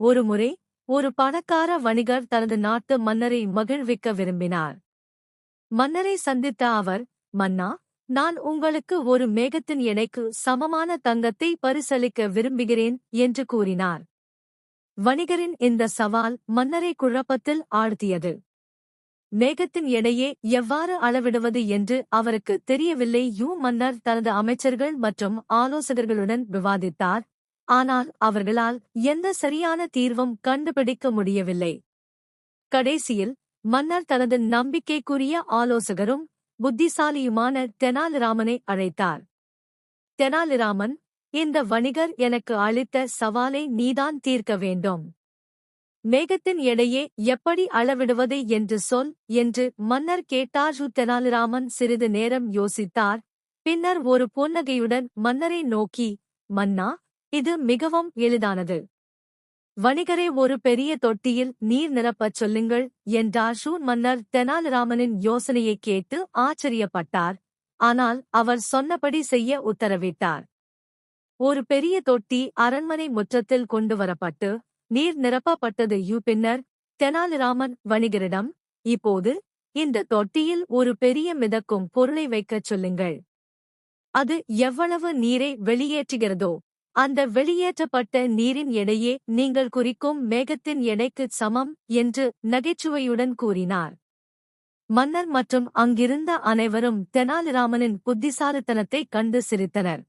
ஒருமுறை ஒரு பணக்கார வணிகர் தனது நாட்டு மன்னரை மகிழ்விக்க விரும்பினார். மன்னரை சந்தித்த அவர் மன்னா நான் உங்களுக்கு ஒரு மேகத்தின் எடைக்கு சமமான தங்கத்தை பரிசளிக்க விரும்புகிறேன் என்று கூறினார். வணிகரின் இந்த சவால் மன்னரை குழப்பத்தில் ஆழ்த்தியது. மேகத்தின் எடையே எவ்வாறு அளவிடுவது என்று அவருக்கு தெரியவில்லை. யூ. மன்னர் தனது அமைச்சர்கள் மற்றும் ஆலோசகர்களுடன் விவாதித்தார். ஆனால் அவர்களால் எந்த சரியான தீர்வும் கண்டுபிடிக்க முடியவில்லை. கடைசியில் மன்னர் தனது நம்பிக்கைக்குரிய ஆலோசகரும் புத்திசாலியுமான தெனாலிராமனை அழைத்தார். தெனாலிராமன் இந்த வணிகர் எனக்கு அளித்த சவாலை நீதான் தீர்க்க வேண்டும். மேகத்தின் எடையே எப்படி அளவிடுவது என்று சொல் என்று மன்னர் கேட்டார். தெனாலிராமன் சிறிது நேரம் யோசித்தார். பின்னர் ஒரு புன்னகையுடன் மன்னரை நோக்கி மன்னா இது மிகவும் எளிதானது. வணிகரை ஒரு பெரிய தொட்டியில் நீர் நிரப்பச் சொல்லுங்கள் என்றார் ஷூர் மன்னர் தெனாலிராமனின் யோசனையைக் கேட்டு ஆச்சரியப்பட்டார். ஆனால் அவர் சொன்னபடி செய்ய உத்தரவிட்டார். ஒரு பெரிய தொட்டி அரண்மனை முற்றத்தில் கொண்டு வரப்பட்டு நீர் நிரப்பப்பட்டது யூ பின்னர் தெனாலிராமன் வணிகரிடம் இப்போது இந்த தொட்டியில் ஒரு பெரிய மிதக்கும் பொருளை வைக்கச் சொல்லுங்கள். அது எவ்வளவு நீரை வெளியேற்றுகிறதோ அந்த வெளியேற்றப்பட்ட நீரின் எடையே நீங்கள் குறிக்கும் மேகத்தின் எடைக்குச் சமம் என்று நகைச்சுவையுடன் கூறினார். மன்னர் மற்றும் அங்கிருந்த அனைவரும் தெனாலிராமனின் புத்திசாலித்தனத்தைக் கண்டு சிரித்தனர்.